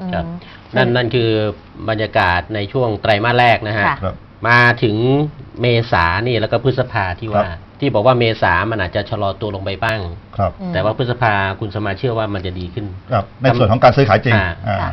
อืมครับนั่นนั่นคือบรรยากาศในช่วงไตรมาสแรกนะฮะค่ะครับ มาถึงเมษานี่แล้วก็พฤษภาที่ว่า ครับ ที่บอกว่าเมษามันอาจจะชะลอตัวลงไปบ้าง ครับอืม แต่ว่าพฤษภาคุณสมาเชื่อว่ามันจะดีขึ้น ครับในส่วนของการซื้อขายจริงอ่า อ่า ค่ะ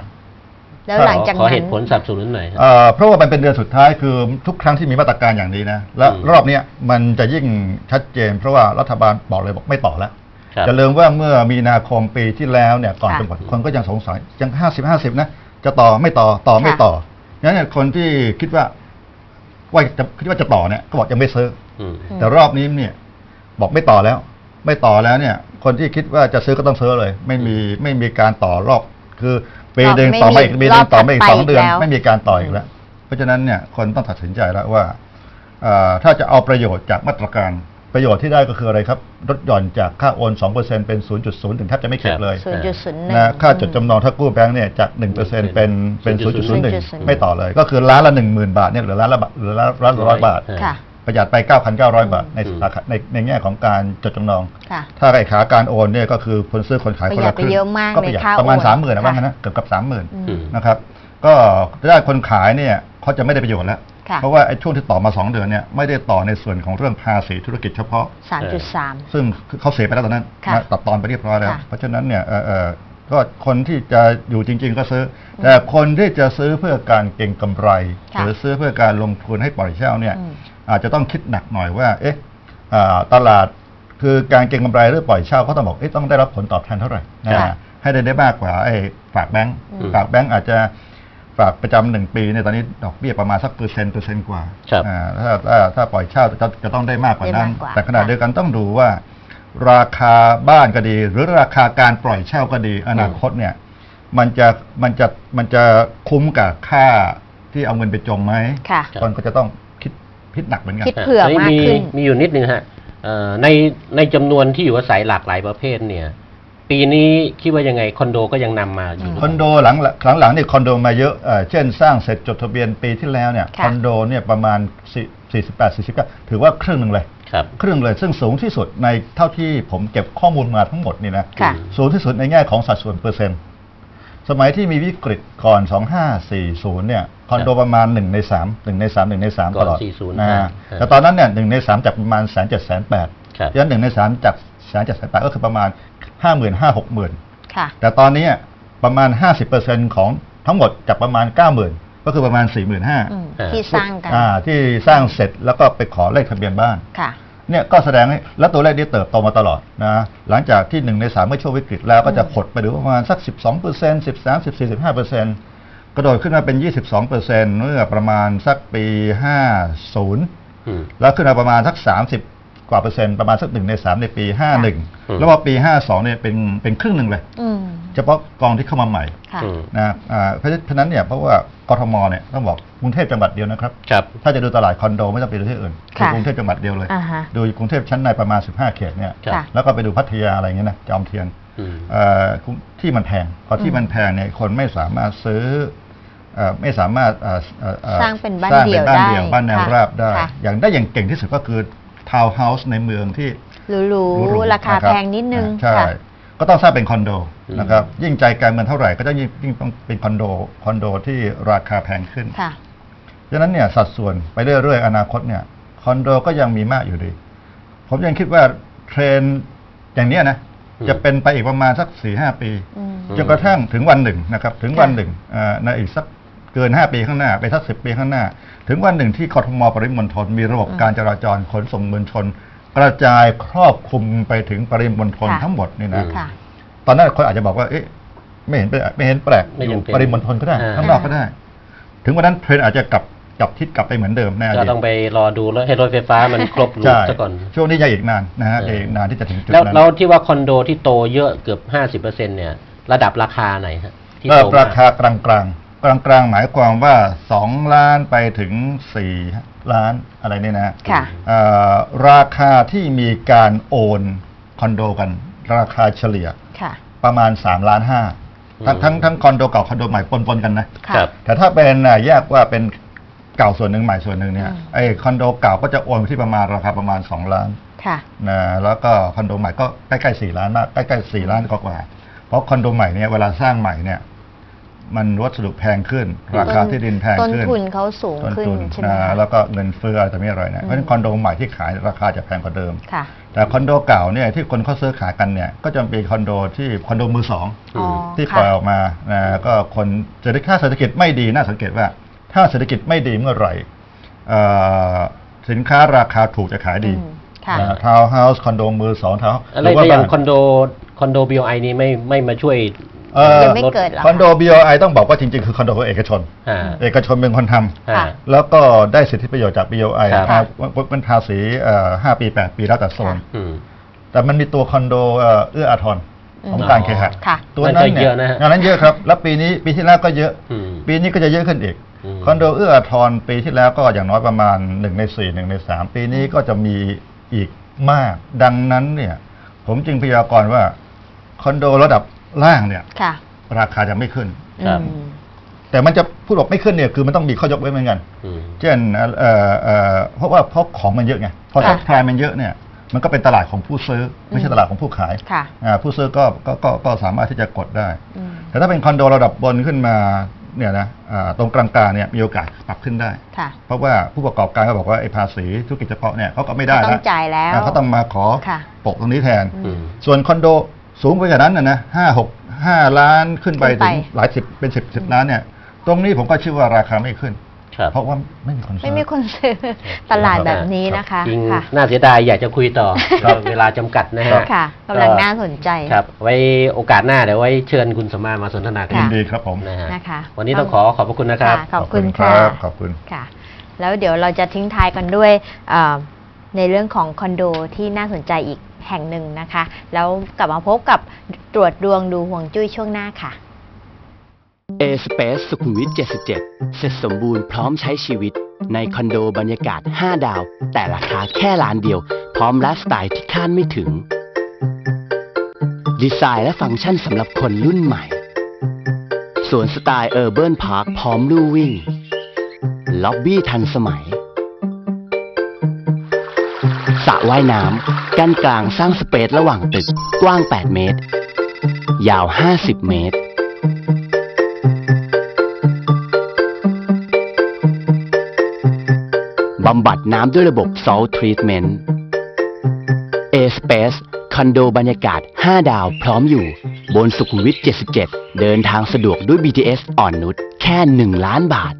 แล้วหลังจากขอนั้นเหตุผลสนับสนุนหน่อยครับเอ่อเพราะว่ามันเป็นเดือนสุดท้ายคือทุกครั้งที่มีมาตรการอย่างนี้นะและอืม รอบเนี้ยมันจะยิ่งชัดเจน เพราะว่ารัฐบาลบอกเลยบอกไม่ต่อแล้ว ครับจะลืมว่าเมื่อมีนาคมปีที่แล้วเนี่ยก่อนค่ะจังหวัดคนก็ยังสงสัยยังห้าสิบห้าสิบนะจะต่อไม่ต่อต่อไม่ต่องั้นเนี่ยคนที่คิดว่าว่าจะคิดว่าจะต่อเนี่ยก็บอกยังไม่ซื้อ อืม แต่รอบนี้เนี่ยบอกไม่ต่อแล้ว ไม่ต่อแล้วเนี่ย คนที่คิดว่าจะซื้อก็ต้องซื้อเลย ไม่มีไม่มีการต่อรอบ คือปีหนึ่งไม่ต่อไม่มีอีกปีหนึ่งต่อไม่อีกรอบถัดไปสองเดือนอีกแล้วไม่มีการต่ออีกแล้ว เพราะฉะนั้นเนี่ยคนต้องตัดสินใจแล้วว่าเอ่อถ้าจะเอาประโยชน์จากมาตรการ ประโยชน์ที่ได้ก็คืออะไรครับลดหย่อนจากค่าโอน 2%เป็น 0.0 ถึงแทบจะไม่คิดเลยศูนย์จุดศูนย์หนึ่ง นะค่าจดจำนองถ้ากู้แบงก์เนี่ยจาก 1%เป็นเป็น0.01 0.01 ไม่ต่อเลย ก็คือล้านละ 10,000 บาทเนี่ยเหลือล้านละบาทเหลือล้านล้านละร้อยบาท ค่ะ ประหยัดไป 9,900 บาทในอืมสาขาในในแง่ของการจดจำนอง ค่ะ ถ้าไอ้ขาการโอนเนี่ยก็คือคนซื้อคนขายคนประหยัละดครึ่งไปเยอะมากก็ประหยัดในค่าประมาณโอนสามหมื่นนะว่าค่ะงั้นนะเกือบกับสามหมื่นอืม นะครับ ก็ได้คนขายเนี่ยเขาจะไม่ได้ประโยชน์แล้วค่ะ เพราะว่าไอ้ช่วงที่ต่อมา 2 เดือนเนี่ยไม่ได้ต่อในส่วนของเรื่องภาษีธุรกิจเฉพาะสามจุดสามซึ่งเขาเสียไปแล้วตอนนั้นค่ะนะตัดตอนไปเรียบร้อยแล้วค่ะเพราะฉะนั้นเนี่ยเอ่อเอ่อก็คนที่จะอยู่จริง ๆ ก็ซื้ออแต่คนที่จะซื้อเพื่อการเก็งกำไรค่ะหรือซื้อเพื่อการลงทุนให้ปล่อยเช่าเนี่ยอืมอาจจะต้องคิดหนักหน่อยว่า เอ๊ะอ่าตลาดคือการเก็งกำไรหรือปล่อยเช่าเขาต้องบอกเอ๊ะต้องได้รับผลตอบแทนเท่าไหร่นะค่ะให้ได้ได้มากกว่าไอ้ฝากแบงก์อืมฝากแบงก์อาจจะ ฝากประจำหนึ่งปีเนี่ยตอนนี้ดอกเบี้ยประมาณสักเปอร์เซ็นต์เปอร์เซ็นต์กว่าครับอ่าถ้าถ้าถ้าปล่อยเช่าจะจะต้องได้มากกว่านั้น ได้มากกว่า แต่ขณะค่ะเดียวกันต้องดูว่า ราคาบ้านก็ดี หรือราคาการปล่อยเช่าก็ดี อนาคตเนี่ย มันจะมันจะมันจะคุ้มกับค่าที่เอาเงินไปจมไหมค่ะคนก็จะต้องคิดพิดหนักเหมือนกัน คิด เผื่อมากขึ้นมีอยู่นิดนึงฮะเอ่อในในจำนวนที่อยู่อาศัยหลากหลายประเภทเนี่ย ปีนี้คิดว่ายังไงคอนโดก็ยังนำมาอยู่คอนโดหลังหลังหลังๆเนี่ยคอนโดมาเยอะเอ่อเช่นสร้างเสร็จจดทะเบียนปีที่แล้วเนี่ยค่ะ คอนโดเนี่ยประมาณ4 48 49 ถือว่าครึ่งหนึ่งเลย ครับ ครึ่งเลยซึ่งสูงที่สุดในเท่าที่ผมเก็บข้อมูลมาทั้งหมดนี่นะค่ะ สูงที่สุดในแง่ของสัดส่วนเปอร์เซ็นต์ สมัยที่มีวิกฤตก่อน 2540 เนี่ยคอนโดประมาณ 1 ใน 3 1 ใน 3 1 ใน 3 ก่ตอนลอด40นะอ่าฮะแต่ตอนนั้นเนี่ย1ใน 3 จากประมาณแสนเจ็ดแสนแปดครับ ฉะนั้น1ใน 3 จาก แสนเจ็ดแสนแปดก็คือประมาณ5 0 0 0 0 5 6 0 0 0 ค่ะ แต่ตอนนี้ประมาณ 50%ของทั้งหมดจากประมาณ 90,000 ก็คือประมาณ 45,000อืมอ่าที่สร้างกันอ่าที่สร้างเสร็จแล้วก็ไปขอเลขทะเบียนบ้านค่ะเนี่ยก็แสดงให้แล้วตัวเลขนี้เติบโตมาตลอดนะหลังจากที่หนึ่งในสามเมื่อช่วงวิกฤตแล้วก็จะขดไปดูประมาณสัก 12เปอร์เซ็นต์13 14 15เปอร์เซ็นต์กระโดดขึ้นมาเป็น 22เปอร์เซ็นต์เมื่อประมาณสักปี 50อืมแล้วขึ้นมาประมาณสัก 30 กว่าเปอร์เซ็นต์ประมาณสักหนึ่งในสามในปีอืม51 แล้วพอปี 52เนี่ยเป็นเป็นครึ่งหนึ่งเลยอืมเฉพาะกองที่เข้ามาใหม่ค่ะอืมนะอ่าเพราะฉะนั้นเนี่ยเพราะว่ากทมเนี่ยต้องบอกกรุงเทพจังหวัดเดียวนะครับครับถ้าจะดูตลาดคอนโดไม่ต้องไปดูที่อื่นดูค่ะกรุงเทพจังหวัดเดียวเลยอ่าฮะดูกรุงเทพชั้นในประมาณ 15 เขตเนี่ยครับค่ะแล้วก็ไปดูพัทยาอะไรเงี้ยนะจอมเทียนอืมเอ่อที่มันแพงพอที่มันแพงเนี่ยคนไม่สามารถซื้อเอ่อไม่สามารถเอ่อเอ่ออ่อสร้างเป็นบ้านสร้างเดี่เป็ยวนบ้านได้เดี่ยวบ้านแนวค่ะราบได้ค่ะอย่างได้อย่างเก่งที่สุดก็คือทาวน์เฮาส์ในเมืองที่หรูหรูๆๆราคานะบแพงนิดนึงใช่ ค่ะ ก็ต้องสร้างเป็นคอนโดอืม นะครับ ยิ่งใจกลางเมืองเท่าไหร่ก็จะยิ่งยิ่งต้องเป็นคอนโดคอนโดที่ราคาแพงขึ้น ค่ะดังนั้นเนี่ยสัดส่วนไปเรื่อยๆอนาคตเนี่ยคอนโดก็ยังมีมากอยู่ดี ผมยังคิดว่าเทรนด์อย่างเนี้ยนะอืม จะเป็นไปอีกประมาณสักสี่ห้าปี อืม จนกระทั่งถึงวันหนึ่งนะครับ ถึงค่ะวันหนึ่งเอ่อในอีกสัก เกินห้าปีข้างหน้า ไปสักสิบปีข้างหน้า ถึงวันหนึ่งที่กทมปริมณฑลมีระบบการจราจรขนส่งมวลชน กระจายครอบคลุมไปถึงปริมณฑลค่ะทั้งหมดนี่นะอืมค่ะ ตอนนั้นคนอาจจะบอกว่า เอ๊ะ ไม่เห็นแปลกไม่เห็นแปลกไม่อยัยู่งเป็นปริมณฑลก็ได้อ่า ข้างนอกก็ได้ ถึงวันนั้นเทรนด์อาจจะกลับกลับทิศกลับไปเหมือนเดิมแน่ก็ต้องไปรอดูแล้วให้รถไฟฟ้ามันครบรูปใช่ซะก่อน ช่วงนี้ยังอีกนานนะฮะเออ ยังอีกนานที่จะถึงจุดแล้วนั้นแล้วที่ว่าคอนโดที่โตเยอะเกือบห้าสิบเปอร์เซ็นเนี่ย ระดับราคาไหนฮะที่เอ่อโตมกราคากลาง กลางกลางกลางๆหมายความว่า 2 ล้านไปถึง 4 ล้านอะไรเนี่ยนะค่ะ เอ่อราคาที่มีการโอนคอนโดกัน ราคาเฉลี่ยค่ะ ประมาณ 3 ล้านห้าทั้งทั้งทั้งคอนโดเก่าคอนโดใหม่ปนๆกันนะ ค่ะ ครับ แต่ถ้าเป็นอะแยกว่าเป็นเก่าส่วนหนึ่งใหม่ส่วนหนึ่งเนี่ยอืม ไอ้คอนโดเก่าก็จะโอนไปที่ประมาณราคาประมาณ 2 ล้านค่ะ นะแล้วก็คอนโดใหม่ก็ใกล้ๆ4ล้านมากใกล้ๆ4ล้านกว่าๆเพราะคอนโดใหม่เนี่ยเวลาสร้างใหม่เนี่ย มันวัสดุแพงขึ้น ราคาที่ดินแพงต้นขึ้นทุนเขาสูงต้นขึ้นทุนใช่ไหมอ่าคะแล้วก็เงินเฟ้ออะไรแต่ไม่อะไรเนี่ยอืมเพราะฉะนั้นคอนโดใหม่ที่ขายราคาจะแพงกว่าเดิมค่ะแต่คอนโดเก่าเนี่ยที่คนเขาซื้อขายกันเนี่ยก็จะเป็นคอนโดที่คอนโดมือสองอ๋อที่ปล่ค่ะอยออกมานะก็คนเศรษฐกิจถ้าเศรษฐกิจไม่ดีน่าสังเกตว่า ถ้าเศรษฐกิจไม่ดีเมื่อไหร่เอ่อสินค้าราคาถูกจะขายดีอืมค่ะทาวน์เฮาส์คอนโดมือสองทาวน์อะไรแต่อย่างคอนโดคอนโด BOI นี้ไม่ไม่มาช่วย เอ่อยังไม่เกิดเหรอคอนโด BOI ต้องบอกว่าจริงๆ คือคอนโดของเอกชน อ่า เอกชนเป็นคนทำอ่าค่ะ แล้วก็ได้สิทธิประโยชน์จาก BOI ครับ อ่าเป็นภาษีเอ่อ5ปี8ปีแล้วแต่โซนค่ะอืม แต่มันมีตัวคอนโดเอ่อเอื้ออาทรของอืมการเคหะค่ะ ตัวนั้นมันก็เนี่เยยอะนะฮะ งานนั้นเยอะครับ แล้วปีนี้ปีที่แล้วก็เยอะ อืม ปีนี้ก็จะเยอะขึ้นอีก อืม คอนโดเอื้ออาทรปีที่แล้วก็อย่างน้อยประมาณ1ใน4 1ใน3 ปีนี้ก็จะมีอีกมาก ดังนั้นเนี่ย ผมจึงพยากรณ์ว่า คอนโดระดับ ล่างเนี่ย ค่ะราคาจะไม่ขึ้น ครับ อืม แต่มันจะพูดบอกไม่ขึ้นเนี่ยคือมันต้องมีข้อยกเว้นเหมือนกัน อืม เช่นเอ่อเอ่อเอ่อเพราะว่าเพราะของมันเยอะไงพอค่ะซัพพลายมันเยอะเนี่ยมันก็เป็นตลาดของผู้ซื้อไม่ใช่ตลาดของผู้ขายค่ะ อ่าผู้ซื้อก็ก็ก็ก็สามารถที่จะกดได้ อืม แต่ถ้าเป็นคอนโดระดับบนขึ้นมาเนี่ยนะอ่าตรงกลางๆเนี่ยมีโอกาสปรับขึ้นได้ ค่ะ เพราะว่าผู้ประกอบการก็บอกว่าไอ้ภาษีธุรกิจเฉพาะเนี่ยเขาก็ไม่ได้เขาต้แล้อวงจ่ายแล้วอ่าเขาต้องมาขอค่ะ โปะตรงนี้แทน อืม ส่วนคอนโด สูงไปกว่านั้นนะนะห้าหกห้าล้านขึ้นไปขึ้นไปถึงหลายสิบเป็นสิบสิบล้านเนี่ย ตรงนี้ผมก็เชื่อว่าราคาไม่ขึ้น ครับเพราะว่าไม่มีคนซื้อ ไม่มีคนซื้อตลาดแบบนี้นะคะจริงค่ะ น่าเสียดายอยากจะคุยต่อครับเวลาจำกัดนะฮะค่ะกำลังน่าสนใจ ครับ ไว้โอกาสหน้าเดี๋ยวไว้เชิญคุณสมมามาสนทนากัยิค่ะนดีครับผม นะฮะนะคะ วันนี้ต้องขอขอบพระคุณนะครับ ค่ะขอบคุณค่ะรับขอบคุณ ค่ะ แล้วเดี๋ยวเราจะทิ้งท้ายกันด้วยเอ่อในเรื่องของคอนโดที่น่าสนใจอีก แห่งหนึ่งนะคะ แล้วกลับมาพบกับตรวจดวงดูห่วงจุ้ยช่วงหน้าค่ะ A Space สุขุมวิท 77 เสร็จสมบูรณ์พร้อมใช้ชีวิต ในคอนโดบรรยากาศ 5 ดาว แต่ราคาแค่ล้านเดียว พร้อมไลฟ์สไตล์ที่คาดไม่ถึง ดีไซน์และฟังก์ชันสำหรับคนรุ่นใหม่ สวนสไตล์เออร์เบิร์นพาร์คพร้อมลู่วิ่ง ล็อบบี้ทันสมัย สระว่ายน้ำกั้นกลางสร้างสเปซระหว่างตึกกว้าง 8 เมตร ยาว 50 เมตร บำบัดน้ำด้วยระบบ Salt Treatment A Space คอนโดบรรยากาศ 5 ดาวพร้อมอยู่ บนสุขุมวิท 77 เดินทางสะดวกด้วย BTS อ่อนนุชแค่ 1 ล้านบาท